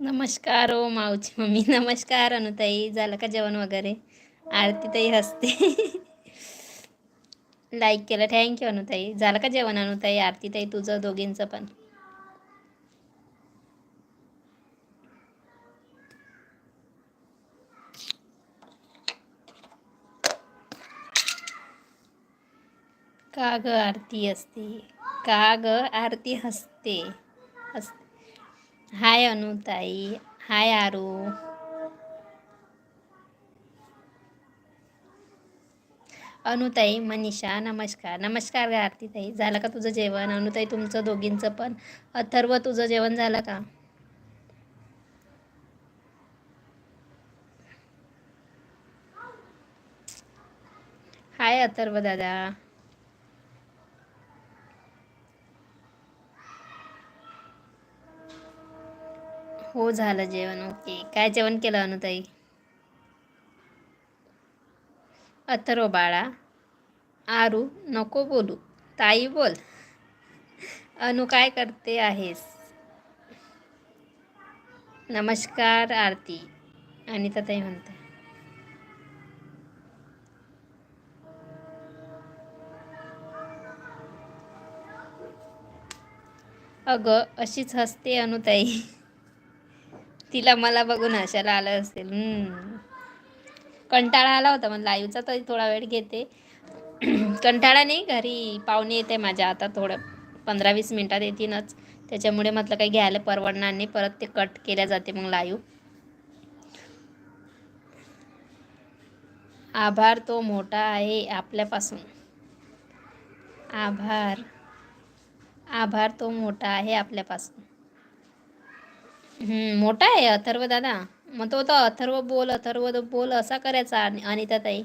नमस्कार ओ मावची मम्मी. नमस्कार अनुताई. झालं का जेवण वगैरे? आरती ताई हसते. लाईक केलं. Thank you Anutai. झालं का जेवण अनुताई? आरती ताई तुझं दोघींचं पण. का ग आरती असते का ग आरती हसते? हसते. हाय अनुताई हाय आरू अनुताई मनीषा नमस्कार. नमस्कार ग आरतीताई झालं का तुझं जेवण? अनुताई तुमचं दोघींचं पण. अथर्व तुझं जेवण झालं का? हाय अथर्व दादा. हो झालं जेवण. ओके. काय जेवण केलं अनुताई? अथर्व बाळा. आरू नको बोलू. ताई बोल. अनु काय करते आहेस? नमस्कार आरती. अनिता ताई म्हणते. अगं अशीच हसते अनुताई. तिला मला बघून हसायला आलं असेल. कंटाळा आला होता मग लाईव्हचा तरी थोडा वेळ घेते. कंटाळा नाही घरी पाहुणे येते माझ्या आता थोडं पंधरा वीस मिनटात येतीलच. त्याच्यामुळे म्हटलं काही घ्यायला परवडणार नाही परत ते कट केल्या जाते मग लाईव्ह आभार तो मोठा आहे आपल्यापासून. आभार. आभार तो मोठा आहे आपल्यापासून. मोठा आहे अथर्व दादा. मग तो तो अथर्व बोल अथर्व बोल असा करायचा अनिता ताई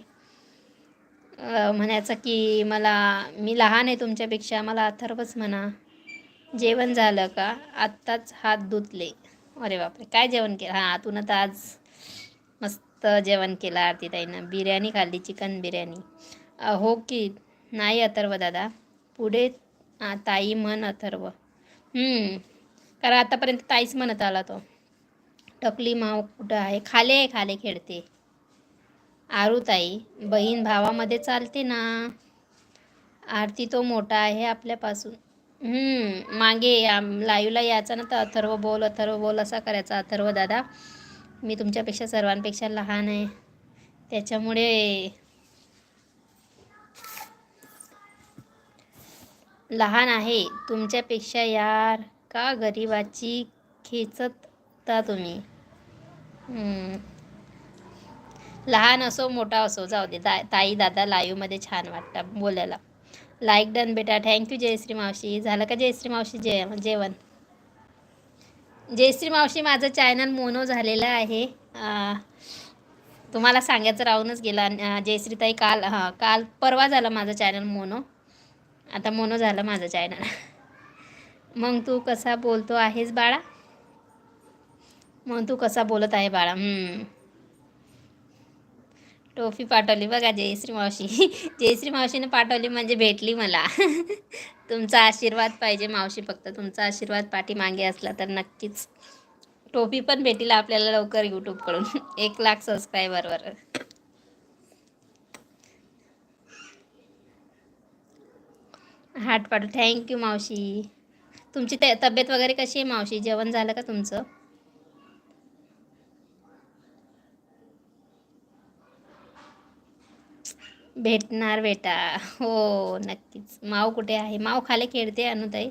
म्हणायचं की मला मी लहान आहे तुमच्यापेक्षा मला अथर्वच म्हणा. जेवण झालं का? आत्ताच हात धुतले. अरे बापरे काय जेवण केलं? हां आतून तर आज मस्त जेवण केलं आरती ताईनं बिर्याणी खाल्ली चिकन बिर्याणी. हो की नाही अथर्व दादा. पुढे ताई म्हण अथर्व. कारण आतापर्यंत ताईच म्हणत आला तो. टकली माव कुठं आहे? खाले खाले खेळते. आरुताई बहीण भावामध्ये चालते ना. आरती तो मोठा आहे आपल्यापासून. मागे लाईवला यायचा ना तर अथर्व बोल अथर्व बोल असा करायचा. अथर्व दादा मी तुमच्यापेक्षा सर्वांपेक्षा लहान आहे. त्याच्यामुळे लहान आहे. तुमच्यापेक्षा यार का गरिबाची खेचता तुम्ही? लहान असो मोठा असो जाऊ दे. दा ताई दादा लाईव्हमध्ये छान वाटतं बोलायला. लाईक डन बेटा. थँक्यू जयश्री मावशी. झालं का जयश्री मावशी जे जेवण? जयश्री मावशी माझं चॅनल मोनो झालेलं आहे. तुम्हाला सांगायचं राहूनच गेला. जयश्रीताई काल हां काल परवा झालं माझं चॅनल मोनो आता मोनो झालं माझं चॅनल मग तू कसा बोलतो आहेस बाळा? मग तू कसा बोलत आहे बाळा? टोफी पाठवली बघा जयश्री मावशी. जयश्री मावशीने पाठवली म्हणजे भेटली मला. तुमचा आशीर्वाद पाहिजे मावशी फक्त. तुमचा आशीर्वाद पाठीमागे असला तर नक्कीच. टोपी पण भेटील आपल्याला लवकर यूट्यूबकडून एक लाख सबस्क्रायबरवर हाट पाठव थँक्यू मावशी. तुमची तब्येत वगैरे कशी आहे मावशी? जेवण झालं का तुमचं? भेटणार बेटा हो नक्कीच. माव कुठे आहे? माव खाली खेळते अनुताई.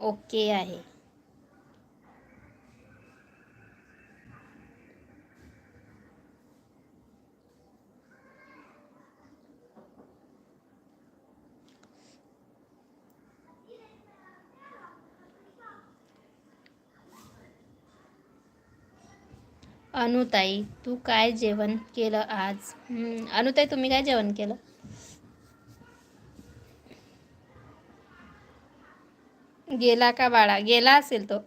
ओके आहे. अनुताई तू काय जेवण केलं आज? अनुताई तुम्ही काय जेवण केलं? गेला का बाळा? गेला असेल तो.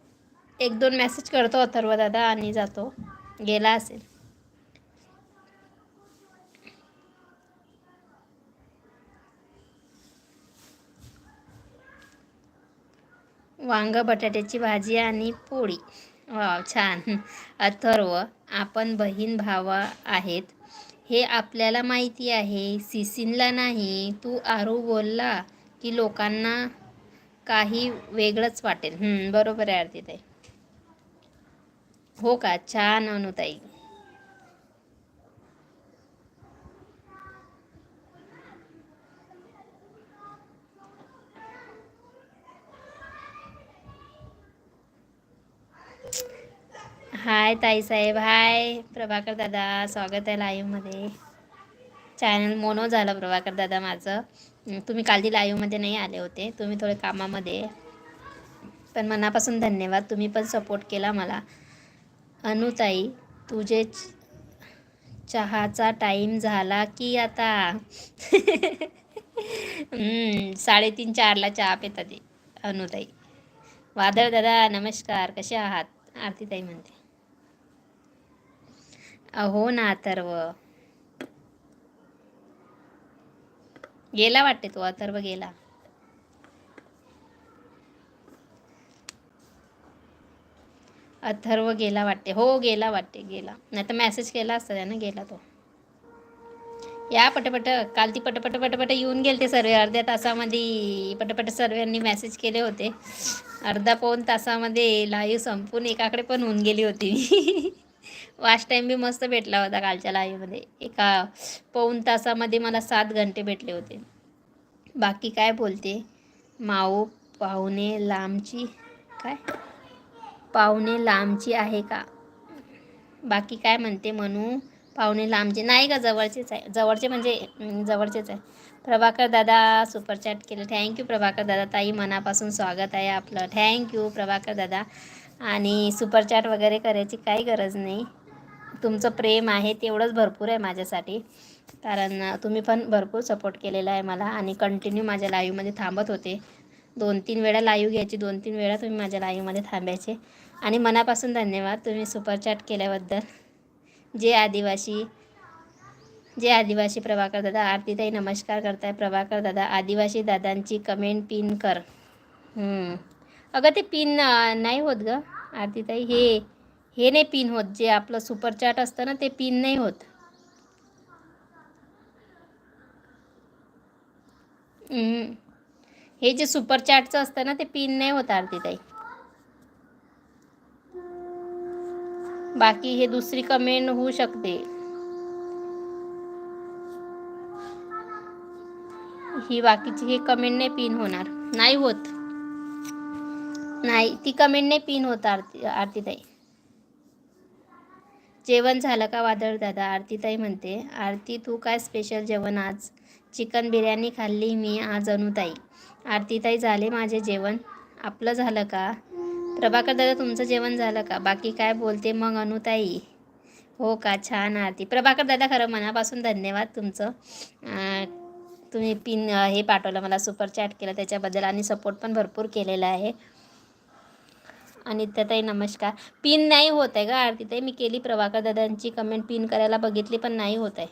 एक दोन मेसेज करतो अथर्व दादा आणि जातो. गेला असेल. वांग बटाट्याची भाजी आणि पोळी. वाव छान. अथर्व आपण बहीण भावा आहेत. हे आपल्याला माहिती आहे. सिसिनला नाही. तू आरू बोलला की लोकांना काही वेगळंच वाटेल. बरोबर आहे आरती ताई हो का? छान अनुताई. हाय ताईसाहेब हाय. प्रभाकर दादा स्वागत आहे लाईव्हमध्ये चॅनल मोनो झालं प्रभाकर दादा माझं. तुम्ही कालची लाईव्हमध्ये नाही आले होते. तुम्ही थोडे कामामध्ये. पण मनापासून धन्यवाद. तुम्ही पण सपोर्ट केला मला. अनुताई तुझे च- चहाचा टाईम झाला की आता? साडेतीन चारला चहा पितात ते अनुताई. वादळ दादा नमस्कार. कसे आहात? आरतीताई म्हणते. अहो ना अथर्व. गेला वाटते तो अथर्व गेला. अथर्व गेला वाटते. हो गेला वाटते गेला. नाही तर मेसेज केला असता त्यानं गेला तो. या पटपट. काल ती पटपट पटपट येऊन गेले ते सर्वे अर्ध्या तासामध्ये पटपट सर्वांनी मेसेज केले होते. अर्धा पाऊन तासामध्ये लाईव्ह संपून एकाकडे पण होऊन गेली होती. वास्ट टाईम बी मस्त भेटला होता कालच्या लाईव्हमध्ये एका पाऊण तासामध्ये मला सात घंटे भेटले होते. बाकी काय बोलते? माऊ पाहुणे लांबची काय? पाहुणे लांबची आहे का? बाकी काय म्हणते म्हणू पाहुणे लांबचे? नाही का जवळचेच आहे. जवळचे म्हणजे जवळचेच आहे. प्रभाकर दादा सुपरचॅट केलं. थँक्यू प्रभाकर दादा. ताई मनापासून स्वागत आहे आपलं. थँक्यू प्रभाकर दादा. आणि सुपरचॅट वगैरे करायची काही गरज नाही. तुमचं प्रेम आहे तेवढंच भरपूर आहे माझ्यासाठी. कारण तुम्ही पण भरपूर सपोर्ट केलेला आहे मला आणि कंटिन्यू माझ्या लाईव्हमध्ये थांबत होते. दोन तीन वेळा लाईव्ह घ्यायची दोन तीन वेळा तुम्ही माझ्या लाईव्हमध्ये थांबायचे. आणि मनापासून धन्यवाद तुम्ही सुपरचॅट केल्याबद्दल. जे आदिवासी. जे आदिवासी प्रभाकर दादा. आरतीताई नमस्कार करताय. प्रभाकर दादा आदिवासी दादांची कमेंट पिन कर. अगं ते पिन नाही होत ग. आरतीताई हे हे नाही पिन होत. जे आपलं सुपर चॅट असतं ना ते पिन नाही होत. हे जे सुपर चॅटचं असतं ना ते पिन नाही होत आरतीताई. बाकी हे दुसरी कमेंट होऊ शकते. ही बाकीची हे कमेंट नाही पिन होणार. नाही होत. नाही ती कमेंट नाही पिन होत आरती आरतीताई. जेवण झालं का वादळ दादा? आरतीताई म्हणते आरती तू काय स्पेशल जेवण आज? चिकन बिर्याणी खाल्ली मी आज अनुताई. आरतीताई झाले माझे जेवण. आपलं झालं का? प्रभाकर दादा तुमचं जेवण झालं का? बाकी काय बोलते मग अनुताई? हो का? छान आरती. प्रभाकर दादा खरं मनापासून धन्यवाद तुमचं. तुम्ही पिन हे पाठवलं मला सुपर चॅट केलं त्याच्याबद्दल आणि सपोर्ट पण भरपूर केलेला आहे. आणि ताई नमस्कार. पिन नाही होत आहे का आरती ताई. मी केली प्रभाकर दादांची कमेंट पिन करायला बघितली पण नाही होत आहे.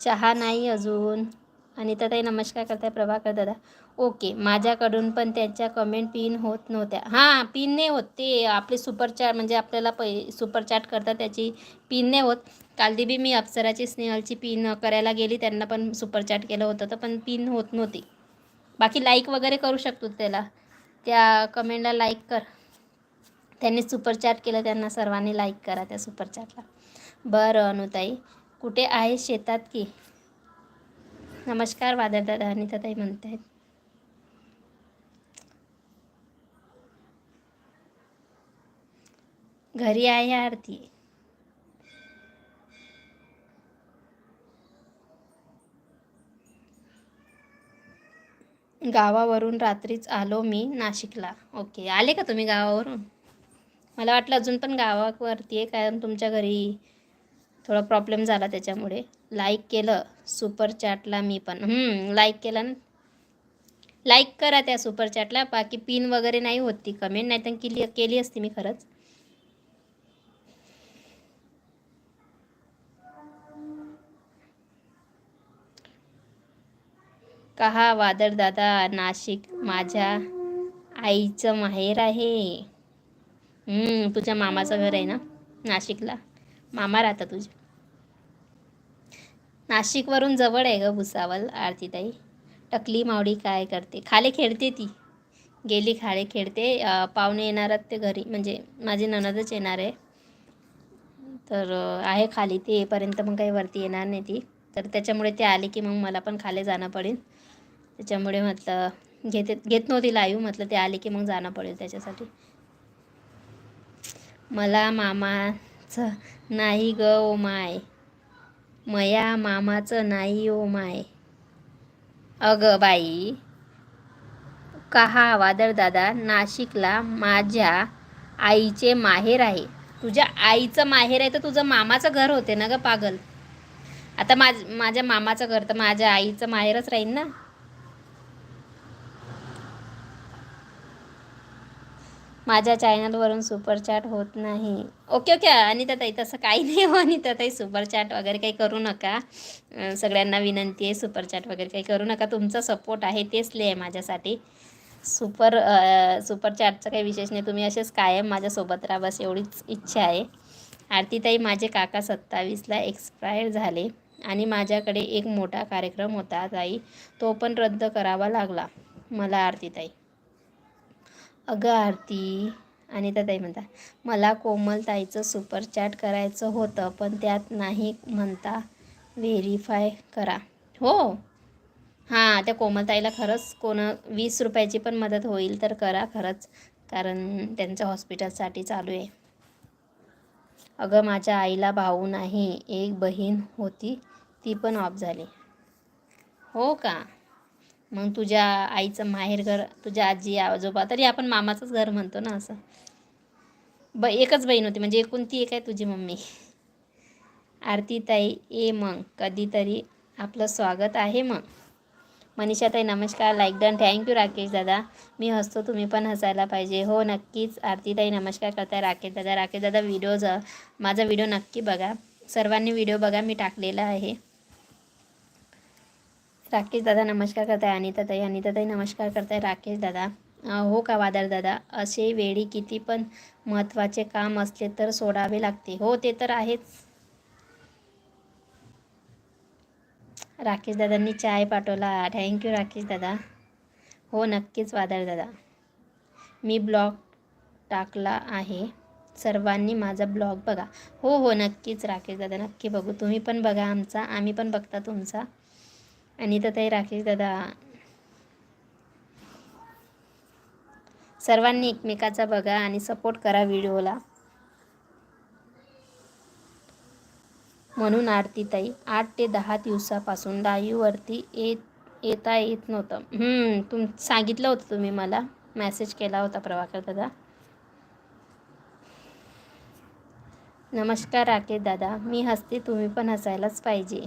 चहा नाही अजून. आणि ताई नमस्कार करताय प्रभाकर दादा. ओके. माझ्याकडून पण त्यांच्या कमेंट पिन होत नव्हत्या. हां पिन नाही होत. ते आपले सुपरचार म्हणजे आपल्याला पै सुपरचार्ट करता करतात त्याची पिन नाही होत. कालदी बी मी अप्सराची स्नेहलची पिन करायला गेली त्यांना पण सुपरचार्ट केलं होतं तर पण पिन होत नव्हती. बाकी लाईक वगैरे करू शकतो त्याला. त्या कमेंटला लाईक कर. त्यांनी सुपरचार्ट केलं त्यांना सर्वांनी लाईक करा त्या सुपरचार्टला बरं अनुताई. कुठे आहे शेतात की? नमस्कार वादळ अनिताताई आणि ताई म्हणत आहेत घरी आहे आरती. गावावरून रात्रीच आलो मी नाशिकला. ओके आले का तुम्ही गावावरून? मला वाटलं अजून पण गावावरती आहे कारण तुमच्या घरी थोडा प्रॉब्लेम झाला त्याच्यामुळे. लाईक केलं सुपर चॅटला मी पण. लाईक केलं ना? लाईक करा त्या सुपर चॅटला बाकी पिन वगैरे नाही होत ती कमेंट नाही तर केली केली असती मी खरंच. कहा वादळदादा नाशिक माझ्या आईचं माहेर आहे. तुझ्या मामाचं घर आहे ना? नाशिकला. मामा राहता तुझे. नाशिकवरून जवळ आहे ग भुसावल आरतीताई. टकली मावडी काय करते? खाले खेळते ती. गेली खाले खेळते. पाहुणे येणार आहेत ते घरी. म्हणजे माझी ननदच येणार आहे. तर आहे खाली. ते येईपर्यंत मग काही वरती येणार नाही ती. तर त्याच्यामुळे ते आले की मग मला पण खाली जाणं पडेल. त्याच्यामुळे म्हटलं घेते घेत नव्हती लाईव्ह म्हटलं ते आले की मग जाणं पडेल त्याच्यासाठी. मला मामाचं नाही ग ओ माय. मया मामाचं नाही ओ माय. अगं बाई कहा वादळ दादा नाशिकला माझ्या आईचे माहेर आहे. तुझ्या आईचं माहेर आहे तर तुझं मामाचं घर होते ना ग पागल? आता माझ माझ्या मामाचं घर तर माझ्या आईचं माहेरच राहील ना? माझ्या चॅनलवरून सुपरचॅट होत नाही. ओके ओके अनिता ताई तसं काही नाही हो अनिता ताई सुपरचॅट वगैरे काही करू नका. सगळ्यांना विनंती आहे सुपरचॅट वगैरे काही करू नका. तुमचा सपोर्ट आहे तेच लय आहे माझ्यासाठी. सुपर सुपरचॅटचं काही विशेष नाही. तुम्ही असेच कायम माझ्यासोबत राहा बस एवढीच इच्छा आहे. आरतीताई माझे काका सत्तावीसला एक्सपायर झाले. आणि माझ्याकडे एक मोठा कार्यक्रम होता ताई. तो पण रद्द करावा लागला. मला आरतीताई अगं आरती. आणि ताई म्हणता मला कोमलताईचं सुपर चॅट करायचं होतं पण त्यात नाही म्हणता व्हेरीफाय करा. हो. हां त्या कोमलताईला खरंच कोण वीस रुपयाची पण मदत होईल तर करा खरंच कारण त्यांचं हॉस्पिटलसाठी चालू आहे. अगं माझ्या आईला भाऊ नाही एक बहीण होती. ती पण ऑफ झाली. हो का? मग तुझ्या आईचं माहेरघर तुझ्या आजी आजोबा तरी आपण मामाचंच घर म्हणतो ना असं. ब एकच बहीण होती म्हणजे एकूण ती एक आहे तुझी मम्मी. आरतीताई ए मग. कधीतरी आपलं स्वागत आहे मग. मनीषाताई नमस्कार. लाईक डन थँक्यू राकेश दादा. मी हसतो तुम्ही पण हसायला पाहिजे. हो नक्कीच. आरतीताई नमस्कार करताय राकेश दादा. राकेश दादा व्हिडिओ माझा व्हिडिओ नक्की बघा. सर्वांनी व्हिडिओ बघा. मी टाकलेला आहे. राकेश दादा नमस्कार करताय अनिताताई अनिताताई नमस्कार करताय राकेश दादा. हो का वादळ दादा? असे वेळी किती पण महत्त्वाचे काम असले तर सोडावे लागते. हो ते तर आहेच. राकेश दादांनी चाय पाठवला. थँक्यू राकेश दादा. हो नक्कीच वादळ दादा. मी ब्लॉग टाकला आहे. सर्वांनी माझा ब्लॉग बघा. हो हो नक्कीच राकेश दादा नक्की बघू. तुम्ही पण बघा आमचा. आम्ही पण बघता तुमचा. आणि तर ताई राकेश दादा. सर्वांनी एकमेकाचा बघा आणि सपोर्ट करा व्हिडिओला. म्हणून आरतीताई आठ ते दहा दिवसापासून लाईव्हवरती येत येता येत नव्हतं. तुम सांगितलं होतं तुम्ही मला. मेसेज केला होता प्रभाकर दादा. नमस्कार राकेश दादा. मी हसते तुम्ही पण हसायलाच पाहिजे.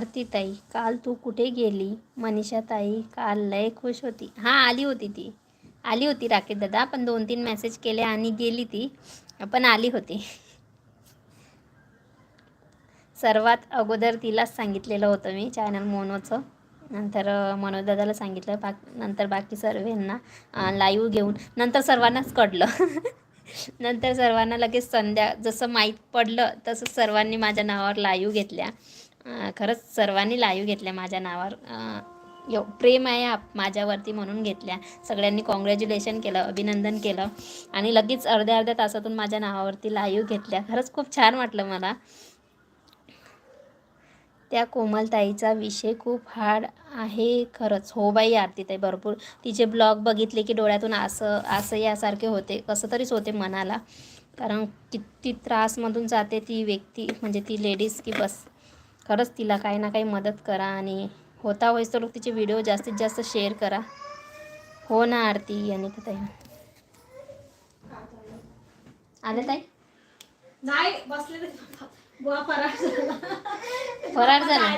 आरतीताई काल तू कुठे गेली? मनीषा ताई काल लय खुश होती. हां आली होती ती. आली होती राकेश दादा पण दोन तीन मेसेज केले आणि गेली ती. पण आली होती. सर्वात अगोदर तिलाच सांगितलेलं होतं मी चॅनल मोनोचं नंतर मनोज दादाला सांगितलं बाक नंतर बाकी सर्वांना लाईव्ह घेऊन. नंतर सर्वांनाच कळलं. नंतर सर्वांना लगेच संध्या जसं माहीत पडलं तसं सर्वांनी माझ्या नावावर लाईव्ह घेतल्या. खरंच सर्वांनी लाईव्ह घेतल्या माझ्या नावावर. यो प्रेम आहे आप माझ्यावरती म्हणून घेतल्या. सगळ्यांनी कॉंग्रॅच्युलेशन केलं अभिनंदन केलं. आणि लगेच अर्ध्या अर्ध्या तासातून माझ्या नावावरती लाईव्ह घेतल्या. खरंच खूप छान वाटलं मला. त्या कोमलताईचा विषय खूप हार्ड आहे खरंच. हो बाई आरतीताई भरपूर. तिचे ब्लॉग बघितले की डोळ्यातून असं असं यासारखे होते कसं तरीच होते मनाला. कारण किती त्रासमधून जाते ती व्यक्ती म्हणजे ती लेडीज की बस. खरंच तिला काही ना काही मदत करा आणि होता होईस तर तिचे व्हिडिओ जास्तीत जास्त शेअर करा. हो ना आरती आणि ताई. आले ताई? नाही बसले फरार झाला. फरार झाला.